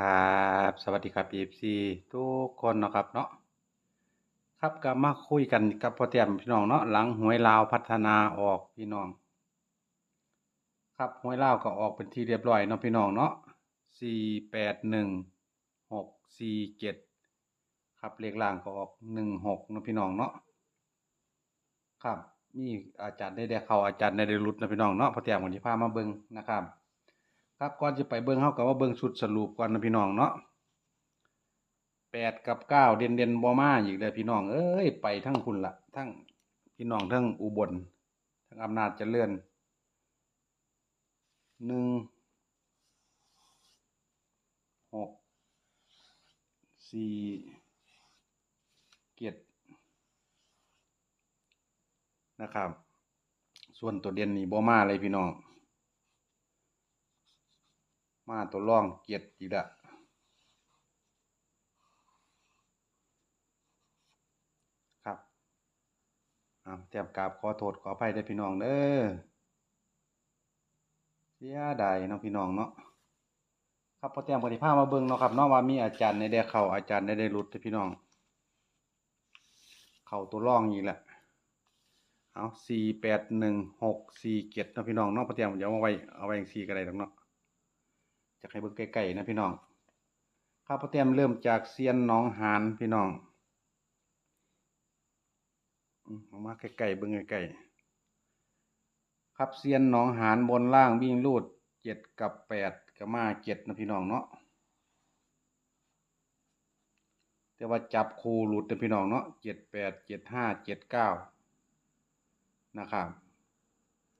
ครับสวัสดีครับ FC ทุกคนนะครับเนาะครับก็มาคุยกันกับพ่อเตียมพี่น้องเนาะหลังหวยลาวพัฒนาออกพี่น้อง ครับหวยลาวก็ออกเป็นที่เรียบร้อยเนาะพี่น้องเนาะสี่แปดหนึ่งหกสี่เจ็ดครับเลขล่างก็ออกหนึ่งหกเนาะพี่น้องเนาะครับมีอาจารย์ได้ได้เข้าอาจารย์ได้ได้รุดนะพี่น้องเนาะพ่อเตียมวันนี้พามาเบิ่งนะครับ ครับก่อนจะไปเบิ่งเฮาก็ว่าเบิ่งชุดสรุปก่อนนะพี่น้องเนาะแปดกับเก้าเด่นเด่นบ่มาอีกเลยพี่น้องเอ้ยไปทั้งคุณละทั้งพี่น้องทั้งอุบลทั้งอำนาจเจริญหนึ่งหกสี่เจ็ดนะครับ ส่วนตัวเด่นนี่บ่มาเลยพี่น้อง มาตัวร่องเกียรติอีกละครับอ่าเตรียมกราบขอโทษขออภัยได้พี่น้องเด้อเสียดายเนาะพี่น้องเนาะครับพอเตรียมปฏิภามาเบิ่งเนาะครับเนาะว่ามีอาจารย์ในได้เข้าอาจารย์ในได้รุดเด้พี่น้อง เข้าตัวร่องอีกแหละเอาสี่แปดหนึ่งหกสี่เจ็ดเนาะพี่น้องเนาะพอเตรียมอย่าเอาไว้เอาไว้อย่างสี่ก็ได้ดอกเนาะ จะให้เบิ่งใกล้ๆนะพี่น้องข้าวพเตรียมเริ่มจากเซียนน้องหานพี่น้องอืมเอามาใกล้ๆเบิ่งใกล้ๆครับเซียนน้องหานบนล่างวิ่งรูดเจ็ดกับแปดกับมาเจ็ดนะพี่น้องเนาะแต่ว่าจับคูหลุดนะพี่น้องเนาะเจ็ดแปดเจ็ดห้าเจ็ดเก้านะครับ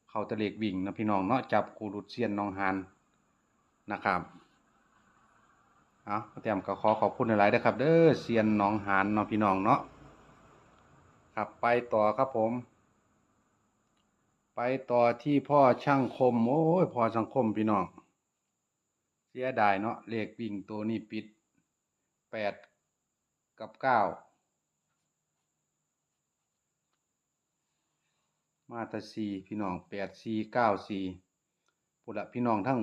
เขาตะเลกวิ่งนะพี่น้องเนาะจับคูหลุดเซียนน้องหาน นะครับเอาเตรียมก็ขอขอบคุณหลายๆนะครับเด้อเซียนหนองหานเนาะพี่น้องเนาะครับไปต่อครับผม ไปต่อที่พ่อช่างคมโอ้ยพ่อช่างคมพี่น้องเสียดายเนาะเลขวิ่งตัวนี้ปิดแปดกับเก้ามาตาสีพี่น้องแปดสีเก้าสี่พุละพี่น้องทั้ง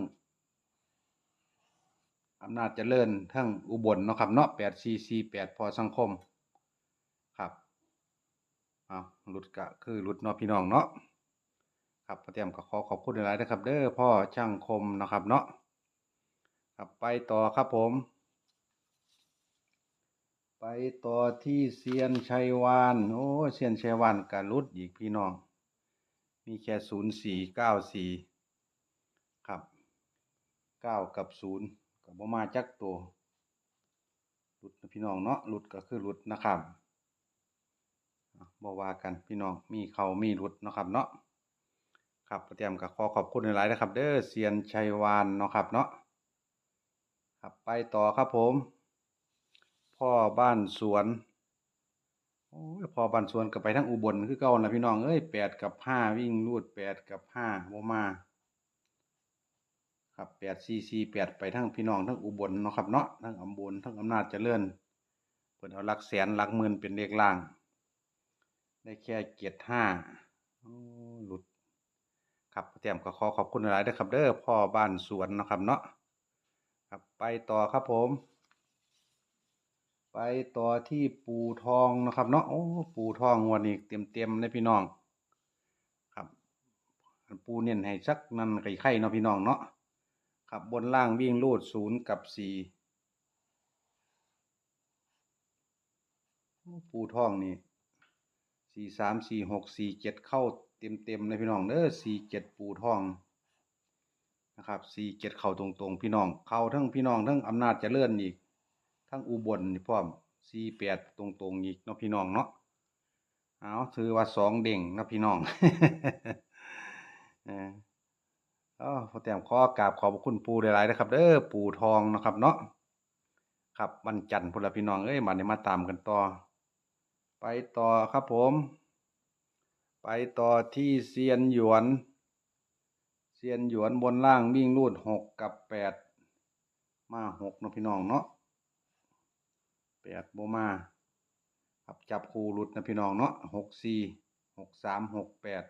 อำนาจเจริญทั้งอุบลเนาะครับเนาะแปดสี่สี่แปดพอสังคม ครับเอาหลุดกะคือหลุดเนาะพี่น้องเนาะครับพระเตรียมก็ขอขอบคุณหลายๆนะครับ เด้อพ่อช่างคมนะครับเนาะครับไปต่อครับผม ไปต่อที่เซียนชัยวานโอ้เซียนชัยวานกะลุดอีกพี่น้อง มีแค่ศูนย์สี่เก้าสี่ครับเก้ากับศูนย์ ก็บ่มาจักตัวหลุดพี่น้องเนาะหลุดก็คือหลุดนะครับอะบ่ว่ากันพี่น้องมีเขามีหลุดนะครับเนาะครับเตรียมก็ขอขอบคุณหลายๆนะครับ เด้อเซียนชัยวานเนาะครับเนาะครับไปต่อครับผม พ่อบ้านสวนโอ้ยพ่อบ้านสวนก็ไปทั้งอุบลคือเก่านะพี่น้องเอ้ยแปดกับห้าวิ่งรูดแปดกับห้าบ่มา ครับแปดซีซีแปดไปทั้งพี่น้องทั้งอุบลเนาะครับเนาะทั้งอำบลทั้งอำนาจเจริญเปิดเอาหลักแสนหลักหมื่นเป็นเลขล่าง ได้แค่เกียรติห้าหลุด ครับเตรียมก็ขอขอบคุณหลายด้วยครับเด้อพ่อบ้านสวนเนาะครับเนาะครับไปต่อครับผม ไปต่อที่ปูทองนะครับเนาะโอ้ปูทองวันนี้เต็มเต็มๆเลยพี่น้อง ครับ ปูเน้นให้สักนั่นไข่ไข่เนาะพี่น้องเนาะ ครับบนล่างวิ่งรูดศูนย์กับสี่ปูท่องนี่สี่สามสี่หกสี่เจ็ดเข้าเต็มเต็มเลยพี่น้องเด้อสี่เจ็ดปูท่องนะครับสี่เจ็ดเข้าตรงๆ พี่น้อง เข้าทั้งพี่น้องทั้งอำนาจจะเจริญอีก ทั้งอุบลนี่พร้อมสี่แปดตรงๆอีกเนาะพี่น้องเนาะเอาถือว่าสองเด้งนะพี่น้อง เออ อ๋อพอแต้มขอกราบขอบพระคุณปู่หลายๆนะครับ เด้อปู่ทองนะครับ เนาะครับวันจันทร์พุ่นลพี่น้องเอ้ยมาเนี่ยมาตามกันต่อ ไปต่อครับผม ไปต่อที่เซียนหยวนเซียนหยวนบนล่างวิ่งรูดหกกับแปดมาหกนะพี่น้องเนาะแปดโบมาครับจับคู่หลุดนะพี่น้องเนาะหกสี่หกสามหกแปด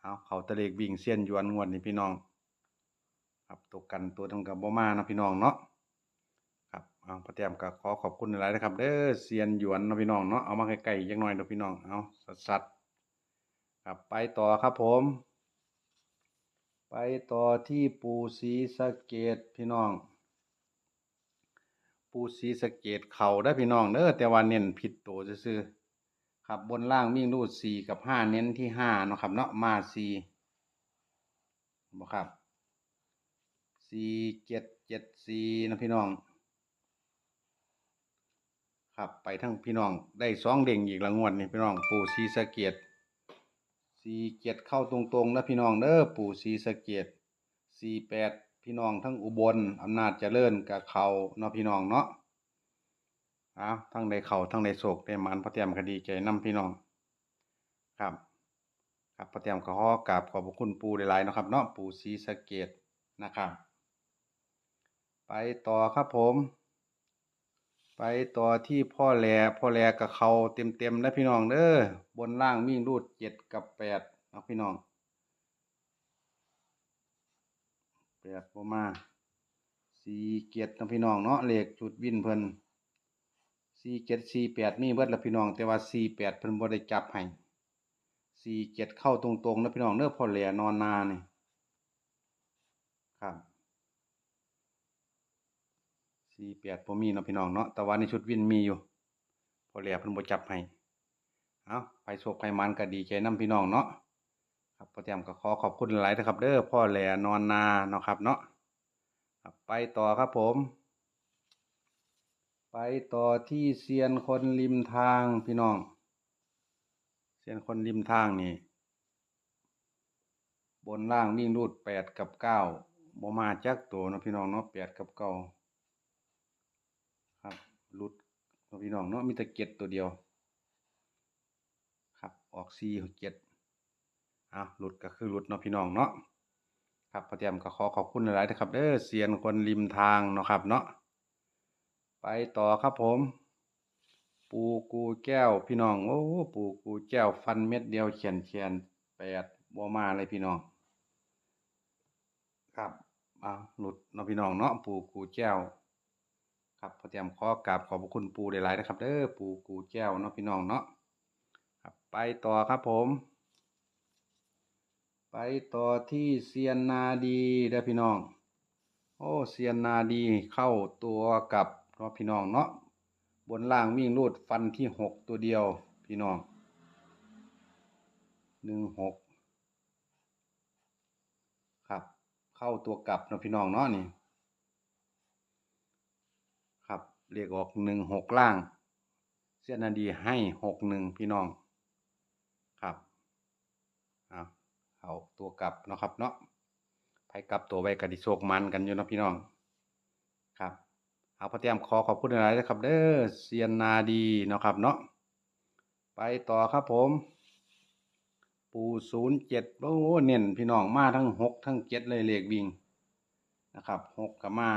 เอาเขาตะเลกวิ่งเส้นยวนงวดนี่พี่น้อง ครับตัวกันตัวทำกับบ่มานะพี่น้องเนาะครับเอาพระเตรียมก็ขอขอบคุณหลายนะครับ เด้อเซียนยวนนะพี่น้องเนาะเอามาใกล้ๆจักหน่อยนะพี่น้องเอาสัดๆครับไปต่อครับผม ไปต่อที่ปูศีสะเกดพี่น้อง ปูศีสะเกดเข่าได้พี่น้องเด้อแต่ว่าเน้นผิดตัวซื่อๆ ครับบนล่างวิ่งรูดสี่กับห้าเน้นที่ห้าเนาะครับเนาะมาสี่บ่ครับสี่เจ็ดเจ็ดสี่นะพี่น้อง ครับไปทั้งพี่น้องได้สองเด้งอีกละงวดนี่พี่น้อง ปู่ศรีสะเกดสี่เจ็ดเข้าตรงๆนะพี่น้องเด้อปู่ศรีสะเกดสี่แปดพี่น้องทั้งอุบลอำนาจเจริญกับเขาเนาะพี่น้องเนาะ อ้าวทั้งได้เขาทั้งได้โศกได้หมันพระเตรียมคดีใจนํพี่น้อง ครับ ครับพระเตรียมขอขอกราบขอบพระคุณปู่หลายๆนะครับเนาะปู่สีสะเกดนะครับ ไปต่อครับผม ไปต่อที่พ่อแหลพ่อแหลกับเขาเต็มเต็มนะพี่น้องเด้อบนล่างมิ่งรูดเจ็ดกับแปดนะพี่น้องแปดประมาสี่เกียรนะพี่น้องเนาะเลขจุดวินเพิ่น สี่เจ็ดสี่แปดมีเบิดละพี่น้อง แต่ว่าสี่แปดเพิ่นบ่ได้จับให้สี่เจ็ดเข้าตรงๆนะพี่น้องเด้อพ่อแหลนอนนานี่ครับสี่แปดพอมีเนาะพี่น้องเนาะแต่ว่าในชุดวินมีอยู่พอแหล่เพิ่นบ่จับให้เอาไปโชคไปมันก็ดีใจนํพี่น้องเนาะครับพ่อเตรียมก็ขอขอบคุณหลายนะครับ เด้อพ่อแหล่นอนนาเนาะครับเนาะไปต่อครับผม ไปต่อที่เซียนคนริมทางพี่น้อง เซียนคนริมทางนี่ บนล่างวิ่งรูดแปดกับเก้าบ่มาจักตัวนะพี่น้องเนาะแปดกับเก้าครับรุดนะพี่น้องเนาะมีแต่เก็ดตัวเดียว ครับออกซีเก็ดอะหลุดก็คือหลุดเนาะพี่น้องเนาะครับพอเตรียมก็ขอขอบคุณหลายๆนะครับเด้อเซียนคนริมทางเนาะครับเนาะ ไปต่อครับผม ปูกูแก้วพี่น้อง โอ้ปูกูแก้วฟันเม็ดเดียวเขียนเขียนแปดบัวมาเลยพี่น้อง ครับอะหลุดเนาะพี่น้องเนาะปูกูแก้วครับพอเตรียมขอกราบขอบพระคุณปูหลายๆนะครับเด้อปูกูแก้วเนาะพี่น้องเนาะครับไปต่อครับผม ไปต่อที่เซียนนาดีเด้อพี่น้อง โอ้เซียนนาดีเข้าตัวกับ เนาะพี่น้องเนาะบนล่างวิ่งรูดฟันที่หกตัวเดียวพี่น้องหนึ่งหกครับ เข้าตัวกลับเนาะพี่น้องเนาะนี่ ครับเรียกออกหนึ่งหกล่าง เสี้ยนาดีให้หกหนึ่งพี่น้อง ครับเอาเอาตัวกลับเนาะครับเนาะไปกลับตัวไว้กระดิโชกมันกันอยู่เนาะพี่น้อง เอาพระเตรียมขอขอบคุณหลายๆนะครับ เด้อเซียนนาดีเนาะครับเนาะไปต่อครับผม ปูศูนย์เจ็ดโอ้เน้นพี่น้องมาทั้งหกทั้งเจ็ดเลยเลขวิ่งนะครับหกกับมา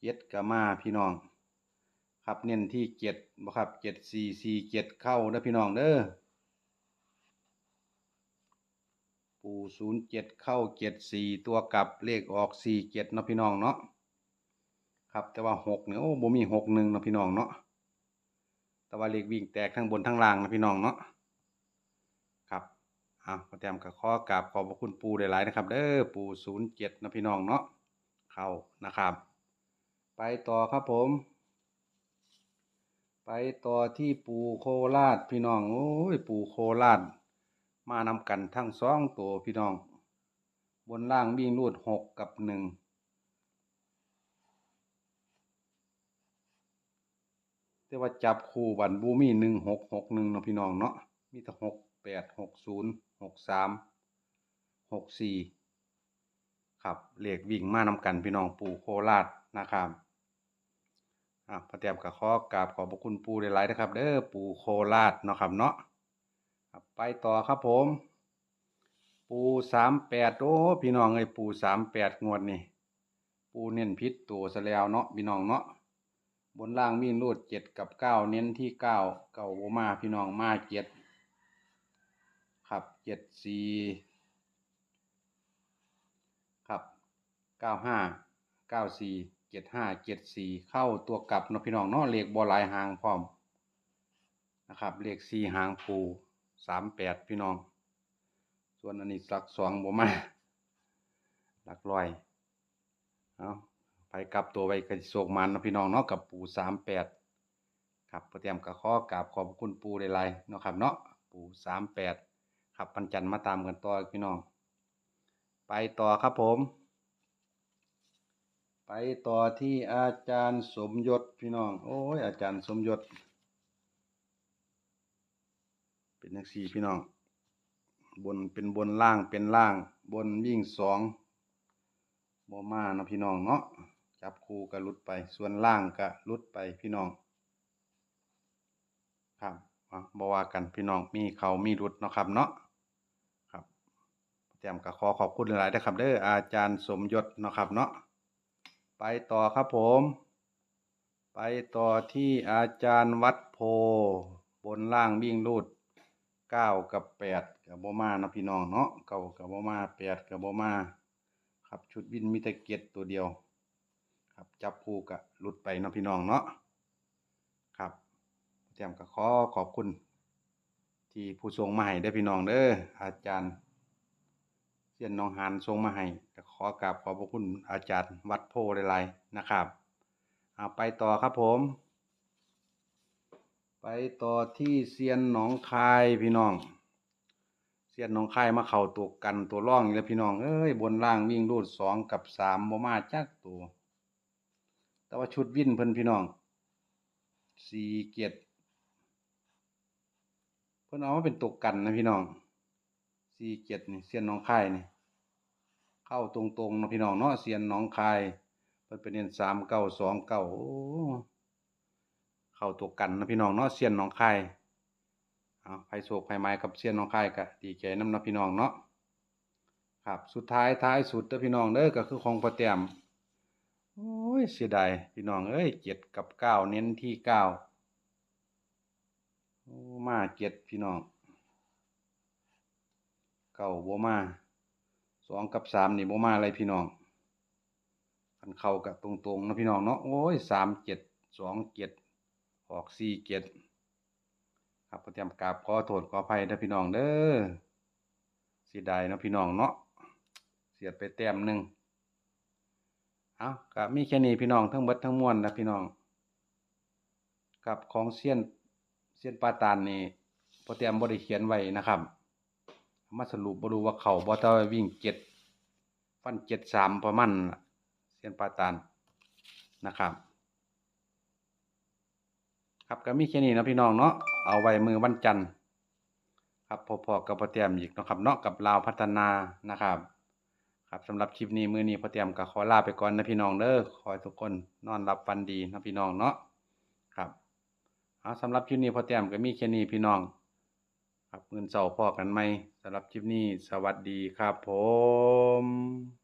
เจ็ดกับมาพี่น้อง ครับเน้นที่เจ็ดบ่ครับเจ็ดสี่สี่เจ็ดเข้าเด้อพี่น้องเด้อปูศูนย์เจ็ดเข้าเจ็ดสี่ตัวกลับเลขออกสี่เจ็ดเนาะพี่น้องเนาะ ครับ แต่ว่าหกเนี่ยโอ้บ่มีหกหนึ่งนะพี่น้องเนาะแต่ว่าเลขวิ่งแตกทั้งบนทั้งล่างนะพี่น้องเนาะครับอะพอแต้มกับข้อกราบขอบพระคุณปูหลายๆนะครับ เด้อปูศูนย์เจ็ดนะพี่น้องเนาะเข้านะครับ ไปต่อครับผม ไปต่อที่ปูโคราชพี่น้องโอ้ยปูโคราชมานำกันทั้งสองตัวพี่น้อง บนล่างวิ่งรูดหกกับหนึ่ง แต่ว่าจับคู่บันบูมี่หนึ่งหกหกหนึ่งเนาะพี่น้องเนาะมีแต่หกแปดหกศูนย์หกสามหกสี่ครับเหลขวิ่งมานำกันพี่น้องปู่โคราชนะครับอะพระเตียมกับข้อกราบขอบพระคุณปู่หลายๆนะครับ เด้อปู่โคราชเนาะครับเนาะไปต่อครับผม ปูสามแปดโอ้พี่น้องเอ้ปูสามแปดงวดนี่ปูเน้นพิษตัวซะแล้วเนาะพี่น้องเนาะ บนล่างมีรูดเจ็ดกับเก้าเน้นที่เก้าเก้าโบมาพี่น้องมาเจ็ดครับเจ็ดสี่ครับเก้าห้าเก้าสี่เจ็ดห้าเจ็ดสี่เข้าตัวกลับนะพี่น้องเนาะเลขบอลายหางพร้อมนะครับเลขสี่หางปูสามแปดพี่น้อง ส่วนอันนี้หลักสองบ่มาหลักร้อยเอา ไปกลับตัวไปกระโศกมันนะพี่น้องเนาะกับปูสามแปดครับเตรียมกระข้อกราบขอบคุณปูได้ไรเนาะครับเนาะปูสามแปดครับปันจันมาตามกันต่อพี่น้อง ไปต่อครับผม ไปต่อที่อาจารย์สมยศพี่น้อง โอ้ยอาจารย์สมยศ เป็นนักสี่พี่น้อง บนเป็นบนล่างเป็นล่าง บนวิ่งสองบมาเนาะพี่น้องเนาะ จับคู่ก็ลุดไป ส่วนล่างก็ลุดไปพี่น้อง ครับอะบว่ากันพี่น้องมีเขามีรุดเนาะครับเนาะครับเตรียมก็ขอขอบคุณหลายๆนะครับเด้ออาจารย์สมยศเนาะครับเนาะไปต่อครับผม ไปต่อที่อาจารย์วัดโพบนล่างวิ่งรูดเก้ากับแปดกับโบมานะพี่น้องเนาะเก้ากับโบมาแปดกับโบมา ครับชุดวินมีแต่เกียรตัวเดียว ครับ จับคู่กับหลุดไปเนาะพี่น้องเนาะครับเตรียมก็ขอขอบคุณ ที่ผู้ทรงมาให้ได้พี่น้องเด้ออาจารย์เสียนน้องหานทรงมาให้ก็ขอกราบขอบพระคุณอาจารย์วัดโพหลายๆนะครับเอาไปต่อครับผม ไปต่อที่เซียนหนองคายพี่น้องเสียนหนองคายมาเข่าตัวกันตัวร่องแล้วพี่น้องเอ้ยบนล่างวิ่งรูดสองกับสามบ่มาจักตัว แต่ว่าชุดวิ่นเพิ่นพี่น้องสี่เกียรติเพิ่นเอามาเป็นตัวกันนะพี่น้องสี่เกียรตินี่เสียนหนองคายนี่เข้าตรงๆนะพี่น้องเนาะเสียนหนองคายเพิ่นเป็นเรียนสามเก้าสองเก้าเข้าตัวกันนะพี่น้องเนาะเสียนหนองคายเอาไผโศกไผไม้กับเสียนน้องค่ายก็ดีใจน้ำนาะพี่น้องเนาะครับสุดท้ายท้ายสุดเด้อพี่น้องเด้อก็คือของพ่อแต้ม โอ้ยเสียดายพี่น้องเอ้ยเจ็ดกับเก้าเน้นที่เก้าโอ้มาเจ็ดพี่น้องเก้าโบมาสองกับสามนี่โบมาอะไรพี่น้องคันเข้ากับตรงๆนะพี่น้องเนาะโอ้ยสามเจ็ดสองเจ็ดออกสี่เจ็ดครับก็เตรียมกราบขอโทษขออภัยนะพี่น้องเด้อเสียดายนะพี่น้องเนาะเสียดไปแต้มหนึ่ง เอาก็มีแค่นี้พี่น้องทั้งเบิดทั้งมวลนะพี่น้อง กับของเซียนเซียนปาตานนี่พอเตรียมบริเขียนไว้นะครับ มาสรุปบรูว่าเขาบอตาวิ่งเจ็ดฟันเจ็ดสามประมาณน่ะเซียนปาตานนะครับครับก็มีแค่นี้นะพี่น้องเนาะเอาไว้มือวันจันทร์ครับพอๆกับพอเตรียมอีกนะครับเนาะกับลาวพัฒนานะครับ ครับสำหรับคลิปนี้มือนี้พอเตรียมกับขอลาไปก่อนนะพี่น้องเด้อขอทุกคนนอนหลับฝันดีนะพี่น้องเนาะครับเอาสำหรับคลิปนี้พอเตรียมก็มีแค่นี้พี่น้อง ครับเงินเสาร์พอกันไหมสำหรับคลิปนี้สวัสดีครับผม